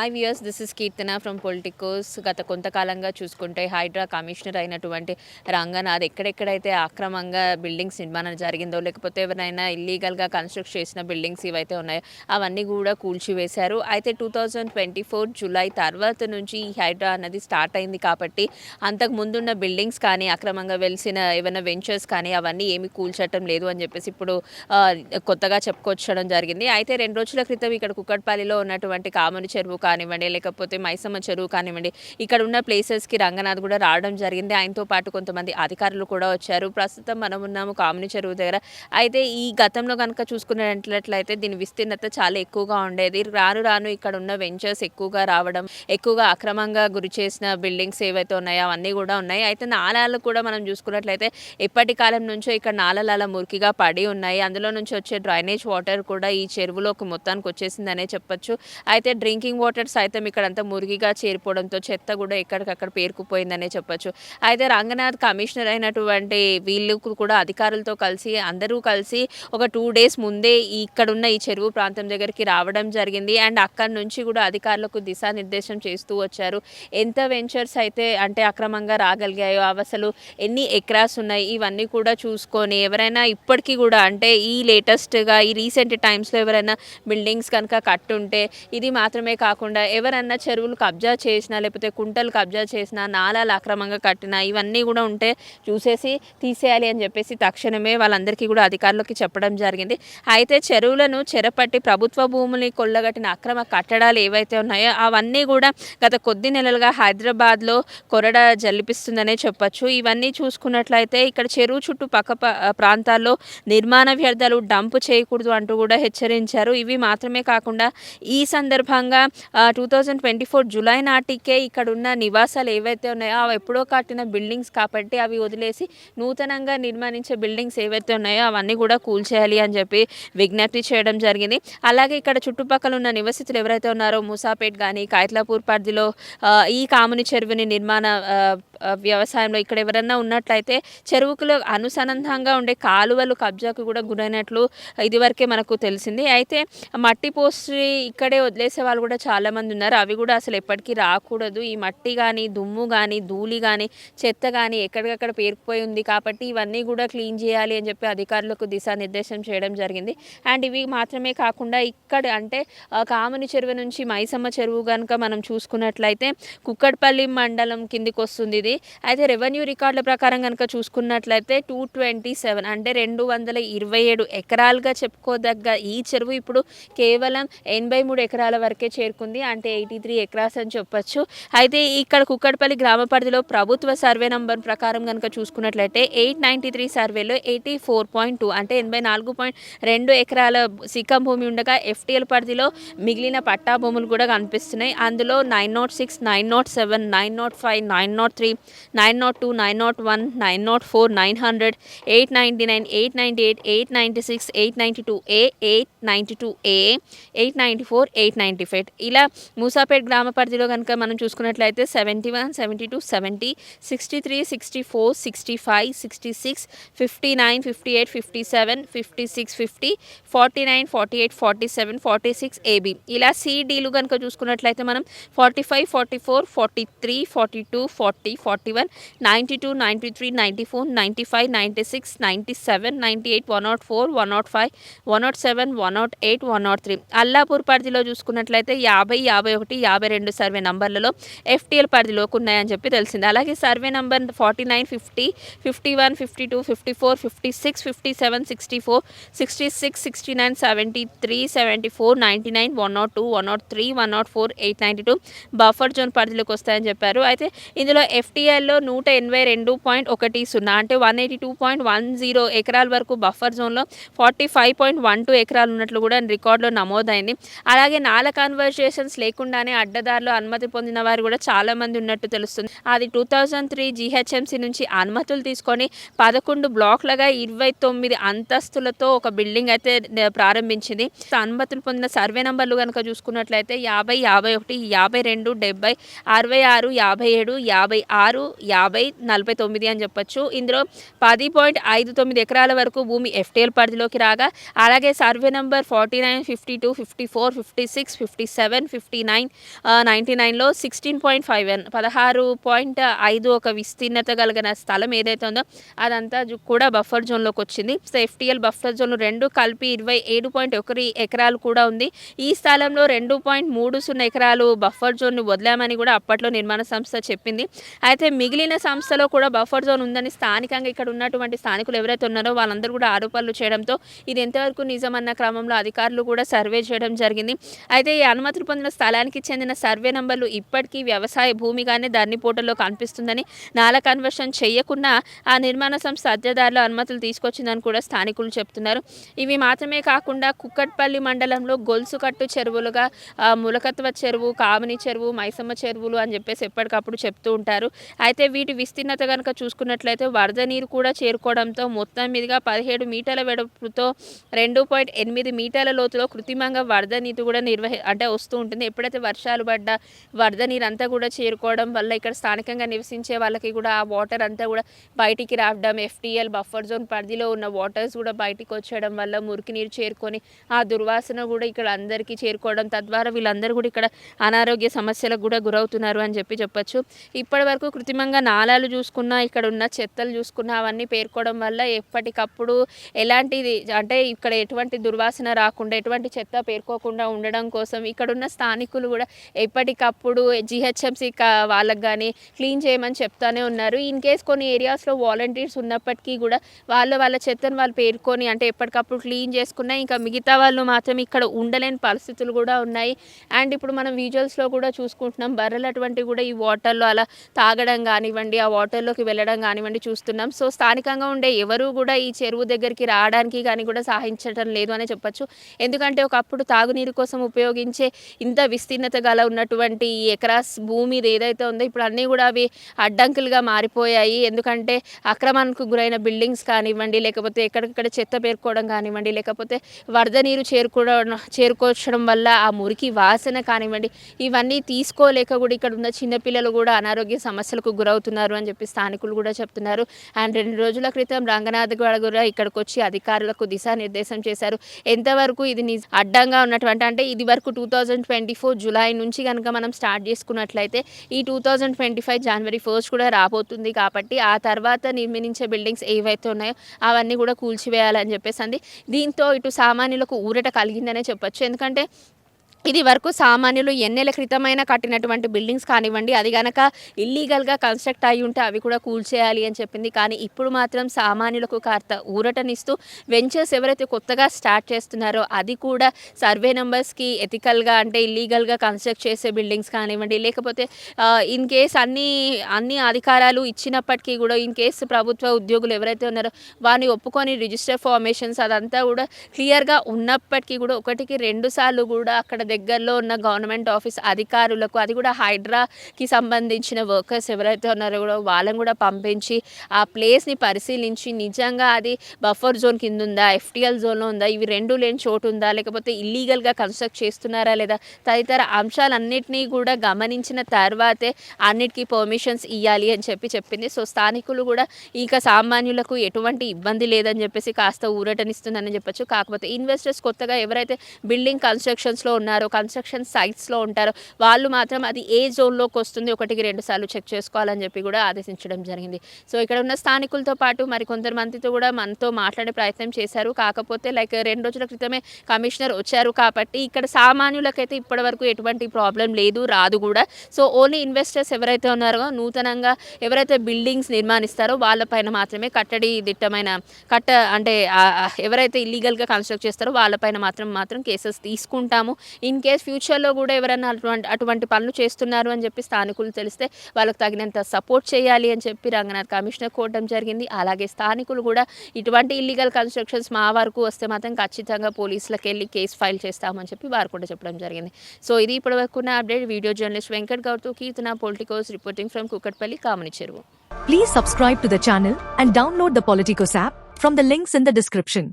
Hi viewers this is Keerthana from Politicos గత కొంతకాలంగా చూసుకుంటే హైడ్రా కమిషనర్ అయినటువంటి రంగనాథ్ ఎక్కడెక్కడైతే అక్రమంగా బిల్డింగ్స్ నిర్మాణం జరిగిందో లేకపోతే ఎవరైనా ఇల్లీగల్గా కన్స్ట్రక్ట్ చేసిన బిల్డింగ్స్ ఇవైతే ఉన్నాయో అవన్నీ కూడా కూల్చివేశారు. అయితే two thousand twenty four July తర్వాత నుంచి ఈ హైడ్రా అన్నది స్టార్ట్ అయింది కాబట్టి అంతకు ముందున్న బిల్డింగ్స్ కానీ అక్రమంగా వెలిసిన ఏమైనా వెంచర్స్ కానీ అవన్నీ ఏమి కూల్చటం లేదు అని చెప్పేసి ఇప్పుడు కొత్తగా చెప్పుకొచ్చడం జరిగింది. అయితే రెండు రోజుల క్రితం ఇక్కడ కుక్కట్పల్లిలో ఉన్నటువంటి కామని చెరువు కానివ్వండి లేకపోతే మైసమ్మ చెరువు కానివ్వండి ఇక్కడ ఉన్న ప్లేసెస్కి రంగనాథ్ కూడా రావడం జరిగింది. ఆయనతో పాటు కొంతమంది అధికారులు కూడా వచ్చారు. ప్రస్తుతం మనం ఉన్నాము కామిని చెరువు దగ్గర. అయితే ఈ గతంలో కనుక చూసుకున్నట్లయితే దీని విస్తీర్ణత చాలా ఎక్కువగా ఉండేది. రాను రాను ఇక్కడ ఉన్న వెంచర్స్ ఎక్కువగా రావడం ఎక్కువగా అక్రమంగా గురి చేసిన బిల్డింగ్స్ ఏవైతే ఉన్నాయో అవన్నీ కూడా ఉన్నాయి. అయితే నాలాలు కూడా మనం చూసుకున్నట్లయితే ఎప్పటి కాలం నుంచో ఇక్కడ నాలలు అలా మురికిగా పడి ఉన్నాయి. అందులో నుంచి వచ్చే డ్రైనేజ్ వాటర్ కూడా ఈ చెరువులోకి మొత్తానికి వచ్చేసిందనే చెప్పొచ్చు. అయితే డ్రింకింగ్ వాటర్ సైతం ఇక్కడ అంతా చేరిపోవడంతో చెత్త కూడా ఎక్కడికక్కడ పేరుకుపోయిందనే చెప్పొచ్చు. అయితే రంగనాథ్ కమిషనర్ అయినటువంటి వీళ్ళు కూడా అధికారులతో కలిసి అందరూ కలిసి ఒక టూ డేస్ ముందే ఇక్కడ ఉన్న ఈ చెరువు ప్రాంతం దగ్గరికి రావడం జరిగింది. అండ్ అక్కడి నుంచి కూడా అధికారులకు దిశానిర్దేశం చేస్తూ వచ్చారు. ఎంత వెంచర్స్ అయితే అంటే అక్రమంగా రాగలిగాయో అసలు ఎన్ని ఎకరాస్ ఉన్నాయి ఇవన్నీ కూడా చూసుకొని ఎవరైనా ఇప్పటికీ కూడా అంటే ఈ లేటెస్ట్గా ఈ రీసెంట్ టైమ్స్లో ఎవరైనా బిల్డింగ్స్ కనుక కట్టుంటే ఇది మాత్రమే కాకుండా ఎవరన్నా చెరువులు కబ్జా చేసినా లేకపోతే కుంటలు కబ్జా చేసినా నాలాలు అక్రమంగా కట్టినా ఇవన్నీ కూడా ఉంటే చూసేసి తీసేయాలి అని చెప్పేసి తక్షణమే వాళ్ళందరికీ కూడా అధికారులకి చెప్పడం జరిగింది. అయితే చెరువులను చెరపట్టి ప్రభుత్వ భూముల్ని కొల్లగట్టిన అక్రమ కట్టడాలు ఏవైతే ఉన్నాయో అవన్నీ కూడా గత కొద్ది నెలలుగా హైదరాబాద్లో కొరడ జల్లిపిస్తుందనే చెప్పచ్చు. ఇవన్నీ చూసుకున్నట్లయితే ఇక్కడ చెరువు చుట్టూ పక్క ప- ప్రాంతాల్లో నిర్మాణ వ్యర్థాలు డంప్ చేయకూడదు అంటూ కూడా హెచ్చరించారు. ఇవి మాత్రమే కాకుండా ఈ సందర్భంగా two thousand twenty four July నాటికే ఇక్కడ ఉన్న నివాసాలు ఏవైతే ఉన్నాయో అవి ఎప్పుడో కట్టిన బిల్డింగ్స్ కాబట్టి అవి వదిలేసి నూతనంగా నిర్మించే బిల్డింగ్స్ ఏవైతే ఉన్నాయో అవన్నీ కూడా కూల్చేయాలి అని చెప్పి విజ్ఞప్తి చేయడం జరిగింది. అలాగే ఇక్కడ చుట్టుపక్కల ఉన్న నివసితులు ఎవరైతే ఉన్నారో మూసాపేట్ కానీ కాయిట్లాపూర్ పరిధిలో ఈ కాముని చెరువుని నిర్మాణ వ్యవసాయంలో ఇక్కడ ఎవరన్నా ఉన్నట్లయితే చెరువుకులో అనుసంధానంగా ఉండే కాలువలు కబ్జాకు కూడా గురైనట్లు ఇదివరకే మనకు తెలిసింది. అయితే మట్టి పోసి ఇక్కడే వదిలేసే వాళ్ళు కూడా చాలా చాలామంది ఉన్నారు. అవి కూడా అసలు ఎప్పటికీ రాకూడదు. ఈ మట్టి కానీ దుమ్ము కానీ ధూళి కానీ చెత్త కానీ ఎక్కడికక్కడ పేరుకుపోయి ఉంది కాబట్టి ఇవన్నీ కూడా క్లీన్ చేయాలి అని చెప్పి అధికారులకు దిశానిర్దేశం చేయడం జరిగింది. అండ్ ఇవి మాత్రమే కాకుండా ఇక్కడ అంటే కామని కాముని చెరువు నుంచి మైసమ్మ చెరువు కనుక మనం చూసుకున్నట్లయితే కుక్కడ్పల్లి మండలం కిందికి వస్తుంది ఇది. అయితే రెవెన్యూ రికార్డుల ప్రకారం కనుక చూసుకున్నట్లయితే టూ ట్వంటీ సెవెన్ అంటే రెండు వందల ఇరవై ఏడు ఎకరాలుగా చెప్పుకోదగ్గ ఈ చెరువు ఇప్పుడు కేవలం ఎనభై మూడు ఎకరాల వరకే చేరుకుంది. అంటే ఎయిటీ త్రీ ఎకరాస్ అని చెప్పొచ్చు. అయితే ఇక్కడ కుక్కడపల్లి గ్రామ పరిధిలో ప్రభుత్వ సర్వే నంబర్ ప్రకారం కనుక చూసుకున్నట్లయితే ఎయిట్ నైంటీ త్రీ సర్వేలో ఎయిటీ ఫోర్ పాయింట్ టూ అంటే ఎనభై నాలుగు పాయింట్ రెండు ఎకరాల సిక్కం భూమి ఉండగా ఎఫ్టీఎల్ పరిధిలో మిగిలిన పట్టా భూములు కూడా కనిపిస్తున్నాయి. అందులో nine nought six nine nought seven nine nought five nine nought three nine nought two nine nought one nine nought four nine hundred eight ninety nine eight ninety eight eight ninety six eight ninety two A eight ninety two A eight ninety four eight ninety five. ఇలా మూసాపేట్ గ్రామ పరిధిలో కనుక మనం చూసుకున్నట్లయితే seventy one seventy two seventy sixty three sixty four sixty five sixty six fifty nine fifty eight fifty seven fifty six fifty forty nine forty eight forty seven forty six AB ఇలా సిడీలు కనుక చూసుకున్నట్లయితే మనం forty five forty four forty three forty two forty forty one ninety two ninety three ninety four ninety five ninety six ninety seven ninety eight one nought four one nought five one nought seven one nought eight one nought three Allapur పరిధిలో చూసుకున్నట్లయితే యాభై యాభై ఒకటి యాభై రెండు survey నంబర్లలో FTL పరిధిలోకి ఉన్నాయని చెప్పి తెలిసింది. అలాగే survey number forty nine fifty fifty one fifty two fifty four fifty six fifty seven sixty four sixty six sixty nine seventy three seventy four ninety nine one nought two one nought three one nought four eight ninety two buffer zone పరిధిలోకి వస్తాయని చెప్పారు. అయితే ఇందులో ఎఫ్టీఎల్లో నూట ఎనభై రెండు point ఒకటి సున్నా అంటే one eighty two point one zero ఎకరాల వరకు బఫర్ జోన్లో forty five point one two ఎకరాలు ఉన్నట్లు కూడా రికార్డులో నమోదైంది. అలాగే నాల పర్మిషన్స్ లేకుండానే అడ్డదారులు అనుమతి పొందిన వారు కూడా చాలా మంది ఉన్నట్టు తెలుస్తుంది. అది టూ థౌజండ్ త్రీ జీహెచ్ఎంసీ నుంచి అనుమతులు తీసుకొని పదకొండు బ్లాక్లుగా ఇరవై తొమ్మిది అంతస్తులతో ఒక బిల్డింగ్ అయితే ప్రారంభించింది. అనుమతులు పొందిన సర్వే నంబర్లు కనుక చూసుకున్నట్లయితే యాభై యాభై ఒకటి యాభై రెండు డెబ్బై అరవై ఆరు యాభై ఏడు యాభై ఆరు యాభై నలభై తొమ్మిది అని చెప్పొచ్చు. ఇందులో పది పాయింట్ ఐదు తొమ్మిది ఎకరాల వరకు భూమి ఎఫ్టీఎల్ పరిధిలోకి రాగా అలాగే survey number forty nine fifty two fifty four fifty six fifty seven fifty nine ninety నైన్లో సిక్స్టీన్ పాయింట్ ఫైవ్ వన్ పదహారు పాయింట్ ఐదు ఒక విస్తీర్ణత కలిగిన స్థలం ఏదైతే ఉందో అదంతా కూడా బఫర్ జోన్లోకి వచ్చింది. సో ఎఫ్టీఎల్ బఫర్ జోన్ రెండు కలిపి ఇరవై ఏడు పాయింట్ ఒకటి ఎకరాలు కూడా ఉంది. ఈ స్థలంలో రెండు పాయింట్ మూడు సున్నా ఎకరాలు బఫర్ జోన్ను వదిలామని కూడా అప్పట్లో నిర్మాణ సంస్థ చెప్పింది. అయితే మిగిలిన సంస్థలో కూడా బఫర్ జోన్ ఉందని స్థానికంగా ఇక్కడ ఉన్నటువంటి స్థానికులు ఎవరైతే ఉన్నారో వాళ్ళందరూ కూడా ఆరోపణలు చేయడంతో ఇది ఎంతవరకు నిజమన్న క్రమంలో అధికారులు కూడా సర్వే చేయడం జరిగింది. అయితే ఈ అనుమతులు పొందిన స్థలానికి చెందిన సర్వే నంబర్లు ఇప్పటికీ వ్యవసాయ భూమిగానే ధరణి పోర్టల్లో కనిపిస్తుందని నాల కన్వర్షన్ చేయకుండా ఆ నిర్మాణ సంస్థ అద్దెదారుల అనుమతులు తీసుకొచ్చిందని కూడా స్థానికులు చెప్తున్నారు. ఇవి మాత్రమే కాకుండా కుక్కట్పల్లి మండలంలో గొలుసుకట్టు చెరువులుగా ములకత్వ చెరువు కామిని చెరువు మైసమ్మ చెరువులు అని చెప్పేసి ఎప్పటికప్పుడు చెప్తూ ఉంటారు. అయితే వీటి విస్తీర్ణత కనుక చూసుకున్నట్లయితే వరద నీరు కూడా చేరుకోవడంతో మొత్తం మీదుగా పదిహేడు మీటర్ల వెడపుతో రెండు పాయింట్ ఎనిమిది మీటర్ల లోతులో కృత్రిమంగా వరద నీరు కూడా నిర్వహి అంటే వస్తూ ఉంటుంది ఎప్పుడైతే వర్షాలు పడ్డా వరద నీరు అంతా కూడా చేరుకోవడం వల్ల ఇక్కడ స్థానికంగా నివసించే వాళ్ళకి కూడా ఆ వాటర్ అంతా కూడా బయటికి రావడం ఎఫ్టీఎల్ బఫర్ జోన్ పరిధిలో ఉన్న వాటర్స్ కూడా బయటికి వచ్చేయడం వల్ల మురికి నీరు చేరుకొని ఆ దుర్వాసన కూడా ఇక్కడ అందరికీ చేరుకోవడం తద్వారా వీళ్ళందరూ కూడా ఇక్కడ అనారోగ్య సమస్యలకు కూడా గురవుతున్నారు అని చెప్పి చెప్పొచ్చు. ఇప్పటి వరకు కృత్రిమంగా నాళాలు చూసుకున్నా ఇక్కడ ఉన్న చెత్తలు చూసుకున్నా అవన్నీ పేర్కోవడం వల్ల ఎప్పటికప్పుడు ఎలాంటిది అంటే ఇక్కడ ఎటువంటి దుర్వాసన రాకుండా ఎటువంటి చెత్త పేర్కోకుండా ఉండడం కోసం ఇక్కడ ఉన్న స్థానికులు కూడా ఎప్పటికప్పుడు జిహెచ్ఎంసీ వాళ్ళకి కానీ క్లీన్ చేయమని చెప్తానే ఉన్నారు. ఇన్ కేస్ కొన్ని ఏరియాస్లో వాలంటీర్స్ ఉన్నప్పటికీ కూడా వాళ్ళు వాళ్ళ చెత్తను వాళ్ళు పేర్కొని అంటే ఎప్పటికప్పుడు క్లీన్ చేసుకున్నా ఇంకా మిగతా వాళ్ళు మాత్రం ఇక్కడ ఉండలేని పరిస్థితులు కూడా ఉన్నాయి. అండ్ ఇప్పుడు మనం విజువల్స్లో కూడా చూసుకుంటున్నాం. బర్రెలు అటువంటివి కూడా ఈ వాటర్లో అలా తాగడం కానివ్వండి ఆ వాటర్లోకి వెళ్ళడం కానివ్వండి చూస్తున్నాం. సో స్థానికంగా ఉండే ఎవరు కూడా ఈ చెరువు దగ్గరికి రావడానికి కానీ కూడా సహాయించడం లేదు అనే చెప్పొచ్చు. ఎందుకంటే ఒకప్పుడు తాగునీరు కోసం ఉపయోగించే ఇంత విస్తీర్ణత గల ఉన్నటువంటి ఈ ఎకరాస్ భూమి ఏదైతే ఉందో ఇప్పుడు అన్నీ కూడా అవి అడ్డంకులుగా మారిపోయాయి. ఎందుకంటే అక్రమానికి గురైన బిల్డింగ్స్ కానివ్వండి లేకపోతే ఎక్కడికక్కడ చెత్త పేర్కోవడం కానివ్వండి లేకపోతే వరద నీరు చేరుకోవడం చేరుకోవడం వల్ల ఆ మురికి వాసన కానివ్వండి ఇవన్నీ తీసుకోలేక కూడా ఇక్కడ ఉన్న చిన్నపిల్లలు కూడా అనారోగ్య సమస్యలకు గురవుతున్నారు అని చెప్పి స్థానికులు కూడా చెప్తున్నారు. అండ్ రెండు రోజుల క్రితం రంగనాథ్ గౌడ కూడా ఇక్కడికి వచ్చి అధికారులకు దిశానిర్దేశం చేశారు. ఎంతవరకు ఇది నిజ అడ్డంగా ఉన్నటువంటి అంటే ఇది వరకు two thousand twenty four July నుంచి కనుక మనం స్టార్ట్ చేసుకున్నట్లయితే ఈ టూ థౌజండ్ ట్వంటీ ఫైవ్ జనవరి ఫస్ట్ కూడా రాబోతుంది కాబట్టి ఆ తర్వాత నిర్మించే బిల్డింగ్స్ ఏవైతే ఉన్నాయో అవన్నీ కూడా కూల్చివేయాలని చెప్పేసి అంది. దీంతో ఇటు సామాన్యులకు ఊరట కలిగిందనే చెప్పొచ్చు. ఎందుకంటే ఇది వరకు సామాన్యులు ఎన్నెల క్రితమైన కట్టినటువంటి బిల్డింగ్స్ కానివ్వండి అది గనక ఇల్లీగల్గా కన్స్ట్రక్ట్ అయి ఉంటే అవి కూడా కూల్చేయాలి అని చెప్పింది. కానీ ఇప్పుడు మాత్రం సామాన్యులకు కాస్త ఊరటనిస్తూ వెంచర్స్ ఎవరైతే కొత్తగా స్టార్ట్ చేస్తున్నారో అది కూడా సర్వే నెంబర్స్కి ఎథికల్గా అంటే ఇల్లీగల్గా కన్స్ట్రక్ట్ చేసే బిల్డింగ్స్ కానివ్వండి లేకపోతే ఇన్ కేస్ అన్ని అన్ని అధికారాలు ఇచ్చినప్పటికీ కూడా ఇన్ కేసు ప్రభుత్వ ఉద్యోగులు ఎవరైతే ఉన్నారో వారిని ఒప్పుకొని రిజిస్టర్ ఫార్మేషన్స్ అదంతా కూడా క్లియర్గా ఉన్నప్పటికీ కూడా ఒకటికి రెండు సార్లు కూడా అక్కడ దగ్గరలో ఉన్న గవర్నమెంట్ ఆఫీస్ అధికారులకు అది కూడా హైడ్రాకి సంబంధించిన వర్కర్స్ ఎవరైతే ఉన్నారో కూడా వాళ్ళని కూడా పంపించి ఆ ప్లేస్ని పరిశీలించి నిజంగా అది బఫర్ జోన్ కింద ఉందా ఎఫ్టిఎల్ జోన్లో ఉందా ఇవి రెండు లేని చోటు ఉందా లేకపోతే ఇల్లీగల్గా కన్స్ట్రక్ట్ చేస్తున్నారా లేదా తదితర అంశాలన్నింటినీ కూడా గమనించిన తర్వాతే అన్నిటికీ పర్మిషన్స్ ఇవ్వాలి అని చెప్పి చెప్పింది. సో స్థానికులు కూడా ఇక సామాన్యులకు ఎటువంటి ఇబ్బంది లేదని చెప్పేసి కాస్త ఊరటనిస్తుందని చెప్పొచ్చు. కాకపోతే ఇన్వెస్టర్స్ కొత్తగా ఎవరైతే బిల్డింగ్ కన్స్ట్రక్షన్స్లో ఉన్నారో కన్స్ట్రక్షన్ సైట్స్లో ఉంటారో. వాళ్ళు మాత్రం అది ఏ జోన్లోకి వస్తుంది ఒకటికి రెండు సార్లు చెక్ చేసుకోవాలని చెప్పి కూడా ఆదేశించడం జరిగింది. సో ఇక్కడ ఉన్న స్థానికులతో పాటు మరి కొందరు మందితో కూడా మనతో మాట్లాడే ప్రయత్నం చేశారు. కాకపోతే లైక్ రెండు రోజుల క్రితమే కమిషనర్ వచ్చారు కాబట్టి ఇక్కడ సామాన్యులకైతే ఇప్పటివరకు ఎటువంటి ప్రాబ్లం లేదు రాదు కూడా. సో ఓన్లీ ఇన్వెస్టర్స్ ఎవరైతే ఉన్నారో నూతనంగా ఎవరైతే బిల్డింగ్స్ నిర్మాణిస్తారో వాళ్ళపైన మాత్రమే కట్టడి దిట్టమైన కట్ట అంటే ఎవరైతే ఇల్లీగల్గా కన్స్ట్రక్ట్ చేస్తారో వాళ్ళపైన మాత్రం మాత్రం కేసెస్ తీసుకుంటాము. ఇన్ కేస్ ఫ్యూచర్లో కూడా ఎవరైనా అటువంటి అటువంటి పనులు చేస్తున్నారు అని చెప్పి స్థానికులు తెలిస్తే వాళ్ళకి తగినంత సపోర్ట్ చేయాలి అని చెప్పి రంగనాథ్ కమిషనర్ కోవడం జరిగింది. అలాగే స్థానికులు కూడా ఇటువంటి ఇల్లీగల్ కన్స్ట్రక్షన్స్ మా వరకు వస్తే మాత్రం ఖచ్చితంగా పోలీసులకు వెళ్ళి కేసు ఫైల్ చేస్తామని చెప్పి వారు కూడా చెప్పడం జరిగింది. సో ఇది ఇప్పటివరకు నా update. Video journalist Venkat గౌడ్తో Keerthana Politicos reporting from Kukatpally Kamani Cheruvu. Please subscribe to the channel and download the Politicos app from the links in the description